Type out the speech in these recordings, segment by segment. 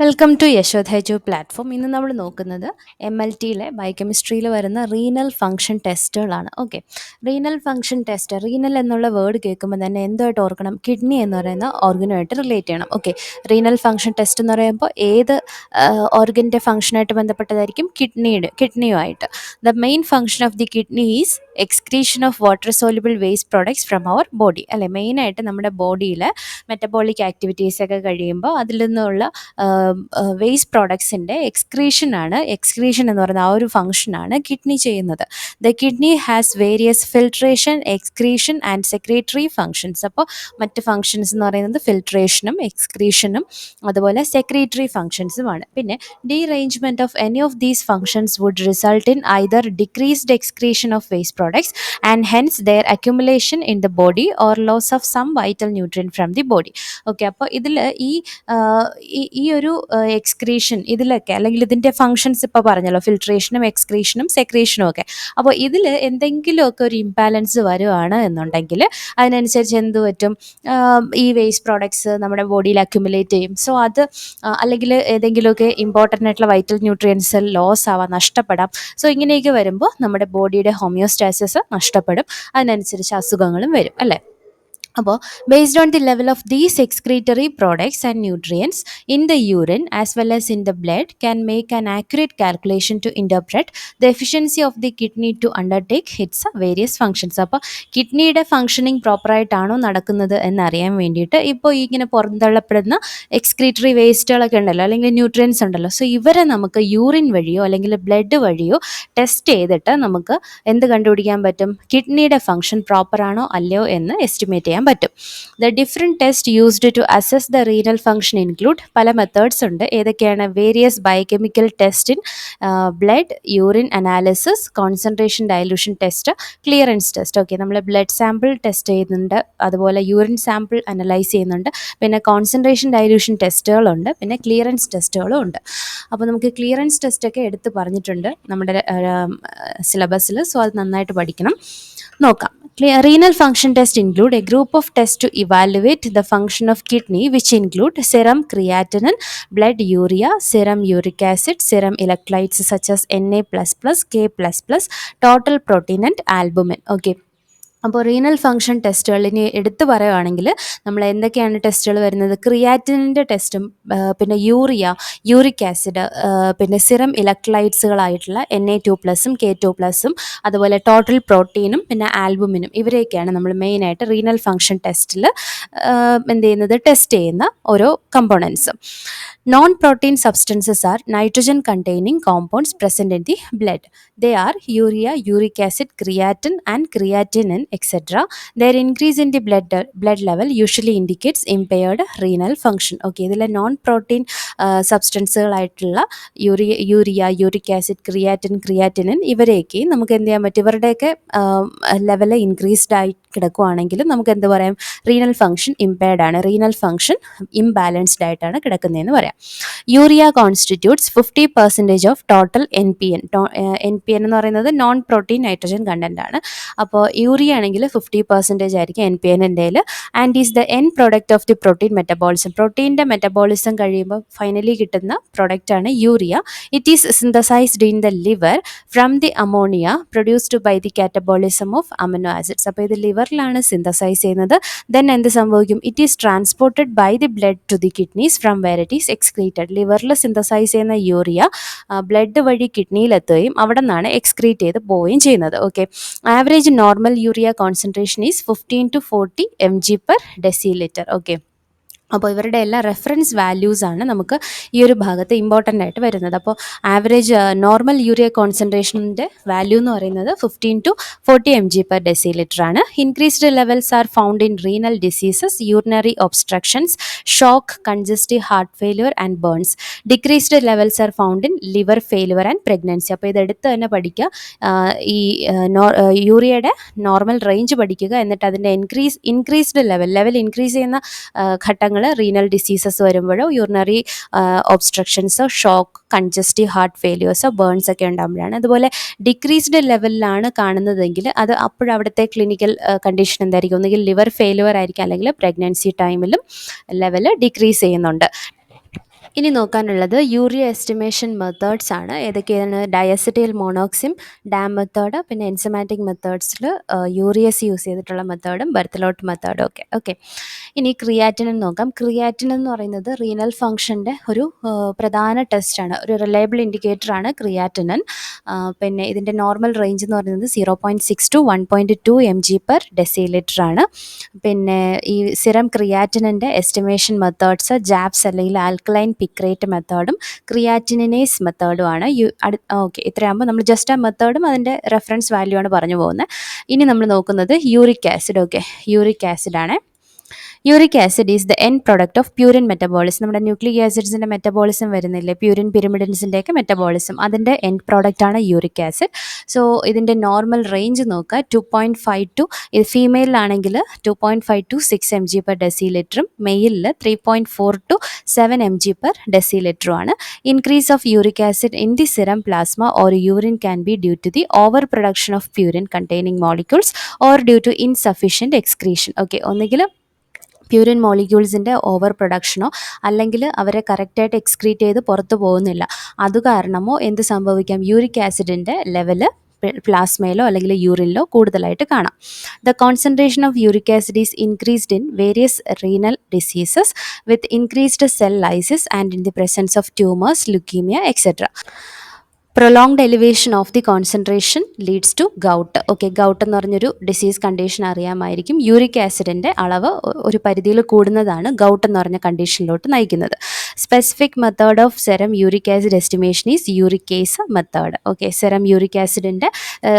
Welcome to യശോദ് ഹെജു platform ഇന്ന് നമ്മൾ നോക്കുന്നത് എം എൽ ടിയിലെ ബയോകെമിസ്ട്രിയിൽ വരുന്ന renal function ടെസ്റ്റുകളാണ് okay renal function test renal എന്നുള്ള വേർഡ് കേൾക്കുമ്പോൾ തന്നെ എന്തുമായിട്ട് ഓർക്കണം? കിഡ്നി എന്ന് പറയുന്ന ഓർഗനുമായിട്ട് റിലേറ്റ് ചെയ്യണം. ഓക്കെ റീനൽ ഫംഗ്ഷൻ ടെസ്റ്റ് എന്ന് പറയുമ്പോൾ ഏത് ഓർഗന്റെ ഫംഗ്ഷനായിട്ട് ബന്ധപ്പെട്ടതായിരിക്കും? കിഡ്നിയുടെ കിഡ്നിയുമായിട്ട് the main function of the kidney is excretion of water soluble waste products from our body അല്ലെ? മെയിനായിട്ട് നമ്മുടെ ബോഡിയിൽ മെറ്റബോളിക് ആക്ടിവിറ്റീസ് ഒക്കെ കഴിയുമ്പോൾ അതിൽ നിന്നുള്ള വേസ്റ്റ് പ്രോഡക്ട്സിന്റെ എക്സ്ക്രീഷനാണ് എക്സ്ക്രീഷൻ എന്ന് പറയുന്ന ആ ഒരു ഫംഗ്ഷനാണ് കിഡ്നി ചെയ്യുന്നത്. The kidney has various filtration excretion and secretory functions അപ്പോൾ മറ്റ് ഫങ്ഷൻസ് എന്ന് പറയുന്നത് ഫിൽട്രേഷനും എക്സ്ക്രീഷനും അതുപോലെ സെക്രട്ടറി ഫങ്ഷൻസുമാണ് പിന്നെ derangement of any of these functions would result in either decreased excretion of waste products and hence their accumulation in the body or loss of some vital nutrient from the body okay അപ്പോൾ ഇതിൽ ഈ ഈ ഒരു excretion ഇതിലൊക്കെ അല്ലെങ്കിൽ ഇതിന്റെ functions ഇപ്പോൾ പറഞ്ഞല്ലോ ഫിൽട്രേഷനും എക്സ്ക്രീഷനും സെക്രീഷനും ഒക്കെ. അപ്പോൾ ഇതിൽ എന്തെങ്കിലുമൊക്കെ ഒരു ഇംബാലൻസ് വരുവാണ് എന്നുണ്ടെങ്കിൽ അതിനനുസരിച്ച് എന്ത് പറ്റും? ഈ വേസ്റ്റ് പ്രോഡക്ട്സ് നമ്മുടെ ബോഡിയിൽ അക്യുമുലേറ്റ് ചെയ്യും. സോ അത് അല്ലെങ്കിൽ ഏതെങ്കിലുമൊക്കെ ഇമ്പോർട്ടന്റ് ആയിട്ടുള്ള വൈറ്റൽ ന്യൂട്രിയൻസ് ലോസ് ആവാം നഷ്ടപ്പെടാം. സോ ഇങ്ങനെയൊക്കെ വരുമ്പോൾ നമ്മുടെ ബോഡിയുടെ ഹോമിയോസ്റ്റാസിസ് നഷ്ടപ്പെടും. അതിനനുസരിച്ച് അസുഖങ്ങളും വരും അല്ലേ? അപ്പോൾ based on the level of these excretory products and nutrients in the urine as well as in the blood can make an accurate calculation to interpret the efficiency of the kidney to undertake its various functions അപ്പോൾ കിഡ്നിയുടെ functioning പ്രോപ്പറായിട്ടാണോ നടക്കുന്നത് എന്നറിയാൻ വേണ്ടിയിട്ട് ഇപ്പോൾ ഇങ്ങനെ പുറന്തള്ളപ്പെടുന്ന excretory വേസ്റ്റുകളൊക്കെ ഉണ്ടല്ലോ അല്ലെങ്കിൽ nutrients ഉണ്ടല്ലോ. സോ ഇവരെ നമുക്ക് യൂറിൻ വഴിയോ അല്ലെങ്കിൽ ബ്ലഡ് വഴിയോ ടെസ്റ്റ് ചെയ്തിട്ട് നമുക്ക് എന്ത് കണ്ടുപിടിക്കാൻ പറ്റും? കിഡ്നിയുടെ ഫങ്ഷൻ പ്രോപ്പറാണോ അല്ലയോ എന്ന് എസ്റ്റിമേറ്റ് ചെയ്യാൻ പറ്റും. The different test used to assess the renal function include പല മെത്തേഡ്സ് ഉണ്ട്. ഏതൊക്കെയാണ് various biochemical test in blood urine analysis concentration dilution test clearance test okay നമ്മൾ ബ്ലഡ് സാമ്പിൾ ടെസ്റ്റ് ചെയ്യുന്നുണ്ട്. അതുപോലെ യൂറിൻ സാമ്പിൾ അനലൈസ് ചെയ്യുന്നുണ്ട്. പിന്നെ കോൺസെൻട്രേഷൻ ഡയലൂഷൻ ടെസ്റ്റുകളുണ്ട് പിന്നെ clearance ടെസ്റ്റുകളും ഉണ്ട്. അപ്പോൾ നമുക്ക് ക്ലിയറൻസ് ടെസ്റ്റൊക്കെ എടുത്ത് പറഞ്ഞിട്ടുണ്ട് നമ്മുടെ സിലബസിൽ സോ അത് നന്നായിട്ട് പഠിക്കണം. നോക്കാം. Renal function test include a a of tests to evaluate the function of kidney which include serum creatinine blood urea serum uric acid serum electrolytes such as na++ k++ total protein and albumin. Okay അപ്പോൾ renal function ഇനി എടുത്തു പറയുകയാണെങ്കിൽ നമ്മൾ എന്തൊക്കെയാണ് ടെസ്റ്റുകൾ വരുന്നത്? ക്രിയാറ്റിനിന്റെ ടെസ്റ്റും പിന്നെ യൂറിയ യൂറിക് ആസിഡ് പിന്നെ സിറം ഇലക്ട്രലൈറ്റ്സുകളായിട്ടുള്ള എൻ എ ടു പ്ലസും കെ ടു പ്ലസും അതുപോലെ ടോട്ടൽ പ്രോട്ടീനും പിന്നെ ആൽബുമിനും ഇവരെയൊക്കെയാണ് നമ്മൾ മെയിനായിട്ട് റീനൽ ഫങ്ഷൻ ടെസ്റ്റിൽ എന്ത് ചെയ്യുന്നത്? ടെസ്റ്റ് ചെയ്യുന്ന ഓരോ കമ്പോണൻസും non protein substances are nitrogen containing compounds present in the blood they are urea uric acid creatine and creatinine etc. Their increase in the blood, blood level usually indicates impaired renal function. Okay ഇതിലെ non protein സബ്സ്റ്റൻസുകളായിട്ടുള്ള urea urea uric acid creatine creatinine ഇവരെയൊക്കെ നമുക്ക് എന്ത് ചെയ്യാൻ പറ്റും? ഇവരുടെയൊക്കെ level increased ആയി കിടക്കുവാണെങ്കിലും നമുക്ക് എന്ത് പറയാം? റീനൽ ഫംഗ്ഷൻ ഇമ്പയർഡ് ആണ്. റീനൽ ഫംഗ്ഷൻ ഇംബാലൻസ്ഡ് ആയിട്ടാണ് കിടക്കുന്നതെന്ന് പറയാം. Urea constitutes fifty percentage of total N P N N P N എന്ന് പറയുന്നത് നോൺ പ്രോട്ടീൻ നൈട്രജൻ കണ്ടന്റ് ആണ്. അപ്പോൾ യൂറിയ ആണെങ്കിൽ ഫിഫ്റ്റി പെർസെന്റേജ് ആയിരിക്കും എൻ പി എന്റെ and is the end product of the protein metabolism പ്രോട്ടീന്റെ metabolism കഴിയുമ്പോൾ finally കിട്ടുന്ന ആണ് urea it is synthesized in the liver from the ammonia produced by the catabolism of amino acids അപ്പോൾ ഇത് ലിവറിലാണ് synthesize ചെയ്യുന്നത്. Then എന്ത് സംഭവിക്കും? It is transported by the blood to the kidneys from where it is excreted ലിവറിൽ synthesize ചെയ്യുന്ന urea blood വഴി കിഡ്നിയിലെത്തുകയും അവിടെ നിന്നാണ് എക്സ്ക്രീറ്റ് ചെയ്ത് പോവുകയും ചെയ്യുന്നത്. Okay average normal urea concentration is 15 to 40 mg per deciliter okay അപ്പോൾ ഇവരുടെ എല്ലാ റെഫറൻസ് വാല്യൂസാണ് നമുക്ക് ഈ ഒരു ഭാഗത്ത് ഇമ്പോർട്ടന്റ് ആയിട്ട് വരുന്നത്. അപ്പോൾ ആവറേജ് നോർമൽ യൂറിയ കോൺസെൻട്രേഷന്റെ വാല്യൂ എന്ന് പറയുന്നത് fifteen to forty M G per decilitre ആണ്. Increased levels are found in renal diseases urinary obstructions shock congestive heart failure and burns decreased levels are found in liver failure and pregnancy അപ്പോൾ ഇതെടുത്ത് തന്നെ പഠിക്കുക. ഈ യൂറിയയുടെ normal range പഠിക്കുക. എന്നിട്ട് അതിന്റെ increase increased level level increase ചെയ്യുന്ന ഘട്ടങ്ങൾ റീനൽ ഡിസീസസ് വരുമ്പോഴോ യൂറിനറി ഒബ്സ്ട്രക്ഷൻസോ ഷോക്ക് കൺജസ്റ്റീവ് ഹാർട്ട് ഫെയിലിയേഴ്സോ ബേൺസ് ഒക്കെ ഉണ്ടാകുമ്പോഴാണ് അതുപോലെ ഡിക്രീസ്ഡ് ലെവലിലാണ് കാണുന്നതെങ്കിൽ അത് അപ്പോഴവിടുത്തെ ക്ലിനിക്കൽ കണ്ടീഷൻ എന്തായിരിക്കും? ഒന്നുകിൽ ലിവർ ഫെയിലുവർ ആയിരിക്കും അല്ലെങ്കിൽ പ്രഗ്നൻസി ടൈമിലും ലെവൽ ഡിക്രീസ് ചെയ്യുന്നുണ്ട്. ഇനി നോക്കാനുള്ളത് യൂറിയ എസ്റ്റിമേഷൻ മെത്തേഡ്സ് ആണ്. ഏതൊക്കെയാണ് ഡയസിറ്റിയൽ മോണോക്സിം ഡാം മെത്തേഡ് പിന്നെ എൻസമാറ്റിക് മെത്തേഡ്സിൽ യൂറിയസ് യൂസ് ചെയ്തിട്ടുള്ള മെത്തേഡും ബർത്തലോട്ട് മെത്തേഡും ഒക്കെ. ഓക്കെ ഇനി ക്രിയാറ്റിൻ നോക്കാം. ക്രിയാറ്റിൻ എന്ന് പറയുന്നത് റീനൽ ഫംഗ്ഷന്റെ ഒരു പ്രധാന ടെസ്റ്റാണ് ഒരു റിലയബിൾ ഇൻഡിക്കേറ്റർ ആണ് ക്രിയാറ്റിനൻ പിന്നെ ഇതിന്റെ നോർമൽ റേഞ്ച് എന്ന് പറയുന്നത് zero point six to one point two M G per ആണ്. പിന്നെ ഈ സിറം ക്രിയാറ്റിനന്റെ എസ്റ്റിമേഷൻ മെത്തേഡ്സ് ജാപ്സ് അല്ലെങ്കിൽ ആൽക്കലൈൻ പിക്രേറ്റ് മെത്തേഡും ക്രിയാറ്റിനേസ് മെത്തേഡുമാണ്. യു അടു ഓക്കെ ഇത്രയാകുമ്പോൾ നമ്മൾ ജസ്റ്റ് ആ മെത്തേഡും അതിന്റെ റെഫറൻസ് വാല്യൂ ആണ് പറഞ്ഞു പോകുന്നത്. ഇനി നമ്മൾ നോക്കുന്നത് uric acid okay uric acid ആണ്. Uric acid is the end product of purine metabolism നമ്മുടെ ന്യൂക്ലിക് ആസിഡ്സിന്റെ മെറ്റബോളിസം വരുന്നില്ലേ? പ്യൂരിൻ പിരമിഡിൻസിന്റെയൊക്കെ മെറ്റബോളിസം അതിന്റെ എൻ പ്രോഡക്റ്റ് ആണ് യൂറിക് ആസിഡ്. സോ ഇതിന്റെ നോർമൽ റേഞ്ച് നോക്കുക. ടു പോയിന്റ് ഫൈവ് ടു ഇത് ഫീമെയിലാണെങ്കിൽ two point five to six M G per deci ലിറ്ററും മെയിലിൽ three point four to seven M G per deci ലിറ്ററും ആണ്. Increase of uric acid in the serum plasma or urine can be due to the over production of purine containing molecules or due to insufficient excretion okay ഒന്നുകിൽ purine മോളിക്യൂൾസിന്റെ over പ്രൊഡക്ഷനോ അല്ലെങ്കിൽ അവരെ കറക്റ്റായിട്ട് excrete ചെയ്ത് പുറത്തു പോകുന്നില്ല. അത് കാരണമോ എന്ത് സംഭവിക്കാം? യൂറിക് ആസിഡിന്റെ ലെവൽ പ്ലാസ്മയിലോ അല്ലെങ്കിൽ യൂറിനിലോ കൂടുതലായിട്ട് കാണാം. The concentration of uric acid is increased in various renal diseases with increased cell lysis and in the presence of tumours leukaemia etcetera prolonged elevation of the concentration leads to gout okay gout എന്ന് പറഞ്ഞൊരു disease condition അറിയാമായിരിക്കും. Uric ആസിഡിന്റെ അളവ് ഒരു പരിധിയിൽ കൂടുന്നതാണ് gout എന്ന് പറഞ്ഞ കണ്ടീഷനിലോട്ട് നയിക്കുന്നത്. Specific method of serum uric acid estimation is uricase method okay serum uric ആസിഡിന്റെ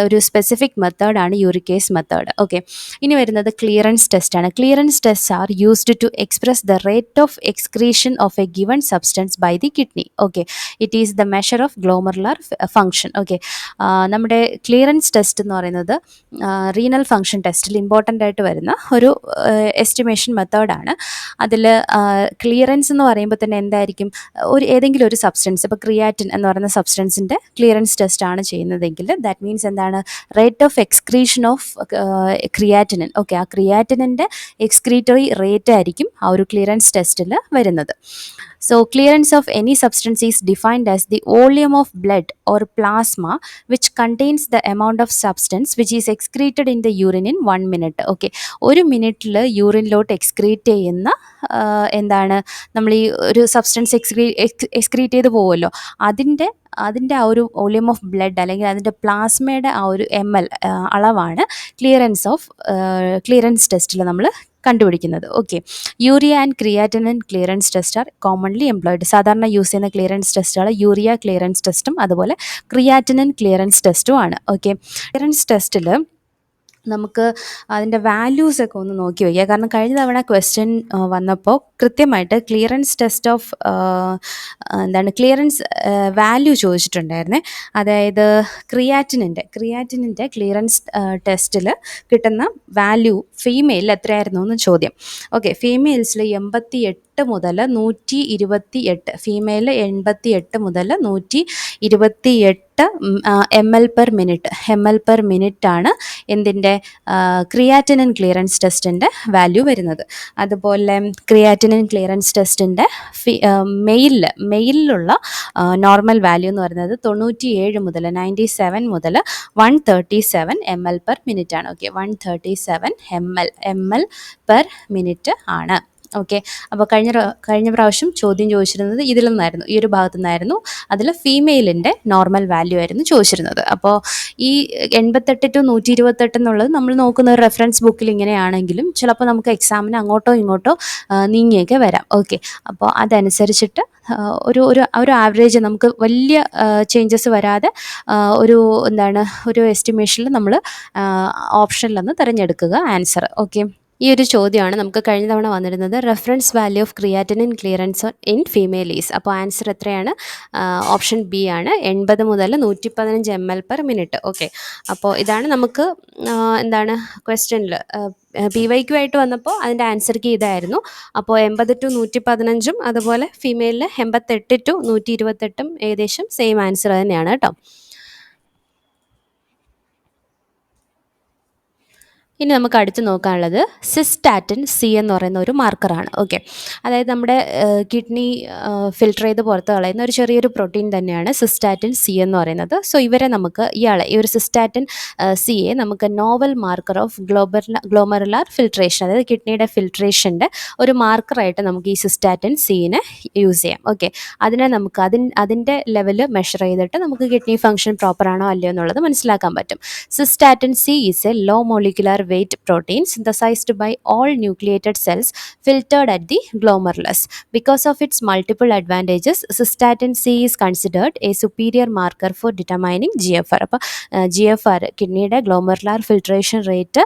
ഒരു സ്പെസിഫിക് മെത്തേഡാണ് യൂറിക്കേസ് മെത്തേഡ് ഓക്കെ ഇനി വരുന്നത് ക്ലിയറൻസ് ടെസ്റ്റ് ആണ്. Clearance test are used to express the rate of excretion of a given substance by the kidney okay it is the measure of glomerular function okay നമ്മുടെ clearance test എന്ന് പറയുന്നത് renal function ടെസ്റ്റിൽ important ആയിട്ട് വരുന്ന ഒരു estimation മെത്തേഡാണ് അതിൽ clearance എന്ന് പറയുമ്പോൾ തന്നെ എന്തായിരിക്കും? ഒരു ഏതെങ്കിലും ഒരു സബ്സ്റ്റൻസ് ഇപ്പോൾ ക്രിയാറ്റിൻ എന്ന് പറയുന്ന സബ്സ്റ്റൻസിന്റെ ക്ലിയറൻസ് ടെസ്റ്റ് ആണ് ചെയ്യുന്നതെങ്കിൽ ദാറ്റ് മീൻസ് എന്താണ്? Rate of excretion of creatinine okay ആ ക്രിയാറ്റിനിന്റെ എക്സ്ക്രീറ്ററി റേറ്റ് ആയിരിക്കും ആ ഒരു ക്ലിയറൻസ് ടെസ്റ്റിൽ വരുന്നത്. So clearance of any substance is defined as the volume of blood or plasma which contains the amount of substance which is excreted in the urine in one minute. Okay ഒരു മിനിറ്റിൽ യൂറിനിലോട്ട് excrete ചെയ്യുന്ന എന്താണ്? നമ്മൾ ഈ ഒരു substance എക്സ്ക്രീ excrete ചെയ്ത് പോകുമല്ലോ അതിന്റെ അതിന്റെ ആ ഒരു വോളിയം ഓഫ് ബ്ലഡ് അല്ലെങ്കിൽ അതിന്റെ പ്ലാസ്മയുടെ ആ ഒരു എം എൽ അളവാണ് ക്ലിയറൻസ് ഓഫ് ക്ലിയറൻസ് ടെസ്റ്റിൽ നമ്മൾ കണ്ടുപിടിക്കുന്നത്. Okay urea and creatinine clearance test are commonly employed സാധാരണ യൂസ് ചെയ്യുന്ന ക്ലിയറൻസ് ടെസ്റ്റുകൾ യൂറിയ ക്ലിയറൻസ് ടെസ്റ്റും അതുപോലെ ക്രിയാറ്റിനൻ ക്ലിയറൻസ് ടെസ്റ്റും ആണ്. ഓക്കെ ക്ലിയറൻസ് ടെസ്റ്റിൽ നമുക്ക് അതിന്റെ വാല്യൂസ് ഒക്കെ ഒന്ന് നോക്കി വയ്ക്കുക. കാരണം കഴിഞ്ഞ തവണ ക്വസ്റ്റ്യൻ വന്നപ്പോൾ കൃത്യമായിട്ട് ക്ലിയറൻസ് ടെസ്റ്റ് ഓഫ് എന്താണ് ക്ലിയറൻസ് വാല്യൂ ചോദിച്ചിട്ടുണ്ടായിരുന്നേ. അതായത് ക്രിയാറ്റിനിന്റെ ക്രിയാറ്റിനിന്റെ ക്ലിയറൻസ് ടെസ്റ്റിൽ കിട്ടുന്ന വാല്യൂ ഫീമെയിലിൽ എത്രയായിരുന്നു എന്ന് ചോദ്യം. ഓക്കെ ഫീമെയിൽസിൽ എൺപത്തി എട്ട് മുതൽ നൂറ്റി ഇരുപത്തി എട്ട് ഫീമെയിൽ എൺപത്തി എട്ട് മുതൽ നൂറ്റി ഇരുപത്തി എട്ട് M L per minute M L per minute ആണ് എന്തിന്റെ ക്രിയാറ്റിനിൻ ക്ലിയറൻസ് ടെസ്റ്റിന്റെ വാല്യൂ വരുന്നത്. അതുപോലെ ക്രിയാറ്റിനിൻ ക്ലിയറൻസ് ടെസ്റ്റിന്റെ ഫി മെയിലിൽ മെയിലിലുള്ള നോർമൽ വാല്യൂ എന്ന് പറയുന്നത് തൊണ്ണൂറ്റി ഏഴ് മുതൽ നയന്റി സെവൻ മുതൽ one thirty seven M L per minute ആണ്. Okay one thirty seven M L M L per minute ആണ്. ഓക്കെ അപ്പോൾ കഴിഞ്ഞ കഴിഞ്ഞ പ്രാവശ്യം ചോദ്യം ചോദിച്ചിരുന്നത് ഇതിൽ നിന്നായിരുന്നു ഈ ഒരു ഭാഗത്തു നിന്നായിരുന്നു അതിൽ ഫീമെയിലിന്റെ നോർമൽ വാല്യൂ ആയിരുന്നു ചോദിച്ചിരുന്നത്. അപ്പോൾ ഈ എൺപത്തെട്ട് ടു നൂറ്റി ഇരുപത്തെട്ട് എന്നുള്ളത് നമ്മൾ നോക്കുന്ന റെഫറൻസ് ബുക്കിൽ ഇങ്ങനെയാണെങ്കിലും ചിലപ്പോൾ നമുക്ക് എക്സാമിന് അങ്ങോട്ടോ ഇങ്ങോട്ടോ നീങ്ങിയൊക്കെ വരാം. ഓക്കെ അപ്പോൾ അതനുസരിച്ചിട്ട് ഒരു ഒരു ഒരു ആവറേജ് നമുക്ക് വലിയ ചേഞ്ചസ് വരാതെ ഒരു എന്താണ് ഒരു എസ്റ്റിമേഷനിൽ നമ്മൾ ഓപ്ഷനിലൊന്ന് തിരഞ്ഞെടുക്കുക ആൻസർ ഓക്കെ ഈ ഒരു ചോദ്യമാണ് നമുക്ക് കഴിഞ്ഞ തവണ വന്നിരുന്നത്. Reference value of creatinine clearance in females അപ്പോൾ ആൻസർ എത്രയാണ്? ഓപ്ഷൻ ബി ആണ്. എൺപത് മുതൽ നൂറ്റി പതിനഞ്ച് M L per minute okay അപ്പോൾ ഇതാണ് നമുക്ക് എന്താണ് ക്വസ്റ്റ്യനിൽ പി വൈ ക്യു ആയിട്ട് വന്നപ്പോൾ അതിന്റെ ആൻസർ കീ ഇതായിരുന്നു. അപ്പോൾ എൺപത് ടു നൂറ്റി പതിനഞ്ചും അതുപോലെ ഫീമെയിലിൽ എൺപത്തെട്ട് ടു നൂറ്റി ഇരുപത്തെട്ടും ഏകദേശം സെയിം ആൻസർ തന്നെയാണ് കേട്ടോ. ഇനി നമുക്ക് അടുത്ത് നോക്കാനുള്ളത് സിസ്റ്റാറ്റിൻ സി എന്ന് പറയുന്ന ഒരു മാർക്കറാണ് ഓക്കെ അതായത് നമ്മുടെ കിഡ്നി ഫിൽട്ടർ ചെയ്ത് പുറത്ത് കളയുന്ന ഒരു ചെറിയൊരു പ്രോട്ടീൻ തന്നെയാണ് സിസ്റ്റാറ്റിൻ സി എന്ന് പറയുന്നത്. സോ ഇവരെ നമുക്ക് ഇയാളെ ഈ ഒരു സിസ്റ്റാറ്റിൻ സിയെ നമുക്ക് novel marker of glober glomerular filtration അതായത് കിഡ്നിയുടെ ഫിൽട്രേഷന്റെ ഒരു മാർക്കറായിട്ട് നമുക്ക് ഈ സിസ്റ്റാറ്റിൻ സീനെ യൂസ് ചെയ്യാം. ഓക്കെ അതിനെ നമുക്ക് അതിൻ അതിന്റെ ലെവൽ മെഷർ ചെയ്തിട്ട് നമുക്ക് കിഡ്നി ഫംഗ്ഷൻ പ്രോപ്പറാണോ അല്ലയോ എന്നുള്ളത് മനസ്സിലാക്കാൻ പറ്റും. Cystatin C is a low molecular weight protein synthesized by all nucleated cells filtered at the glomerulus. Because of its multiple advantages, cystatin C is considered a superior marker for determining GFR. അപ്പോൾ G F R കിഡ്നിയുടെ glomerular filtration rate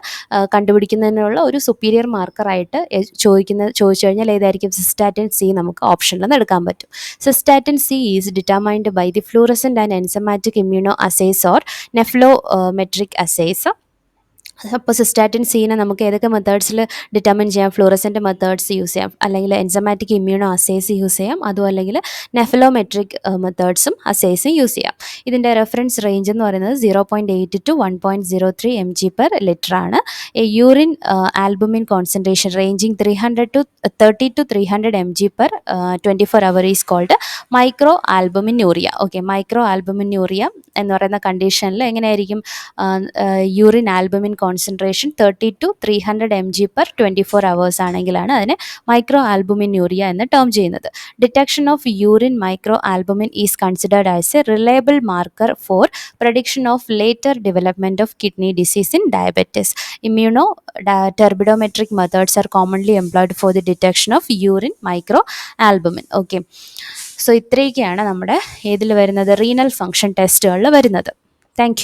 കണ്ടുപിടിക്കുന്നതിനുള്ള ഒരു superior മാർക്കറായിട്ട് ചോദിക്കുന്ന ചോദിച്ചു കഴിഞ്ഞാൽ ഏതായിരിക്കും സിസ്റ്റാറ്റിൻ C നമുക്ക് ഓപ്ഷനിൽ നിന്ന് എടുക്കാൻ പറ്റും cystatin C is determined by the fluorescent and enzymatic immuno assays or nephelometric assays അപ്പോൾ സിസ്റ്റാറ്റിൻ സീനെ നമുക്ക് ഏതൊക്കെ മെത്തേഡ്സിൽ ഡിറ്റർമിൻ ചെയ്യാം? ഫ്ലൂറസെന്റ് മെത്തേഡ്സ് യൂസ് ചെയ്യാം. അല്ലെങ്കിൽ എൻസമാറ്റിക് ഇമ്മ്യൂണോ അസേസ് യൂസ് ചെയ്യാം. അതും അല്ലെങ്കിൽ നെഫലോമെട്രിക് മെത്തേഡ്സും അസേസും യൂസ് ചെയ്യാം. ഇതിന്റെ റെഫറൻസ് റേഞ്ച് എന്ന് പറയുന്നത് zero point eight to one point zero three M G per a urine albumin concentration ranging three hundred to thirty to three hundred M G per twenty four hour is called microalbuminuria okay microalbuminuria എന്ന് പറയുന്ന കണ്ടീഷനിൽ എങ്ങനെയായിരിക്കും? Urine albumin concentration thirty to three hundred M G per twenty four hours ആണെങ്കിലാണ് അതിനെ microalbuminuria എന്ന് term ചെയ്യുന്നത്. Detection of urine microalbumin is considered as a reliable marker for prediction of later development of kidney disease in diabetes immunoturbidimetric methods are commonly employed for the detection of urine microalbumin okay so ഇത്രയൊക്കെയാണ് നമ്മുടെ ഏതിൽ വരുന്നത്. Renal function ടെസ്റ്റുകളിൽ വരുന്നത്. Thank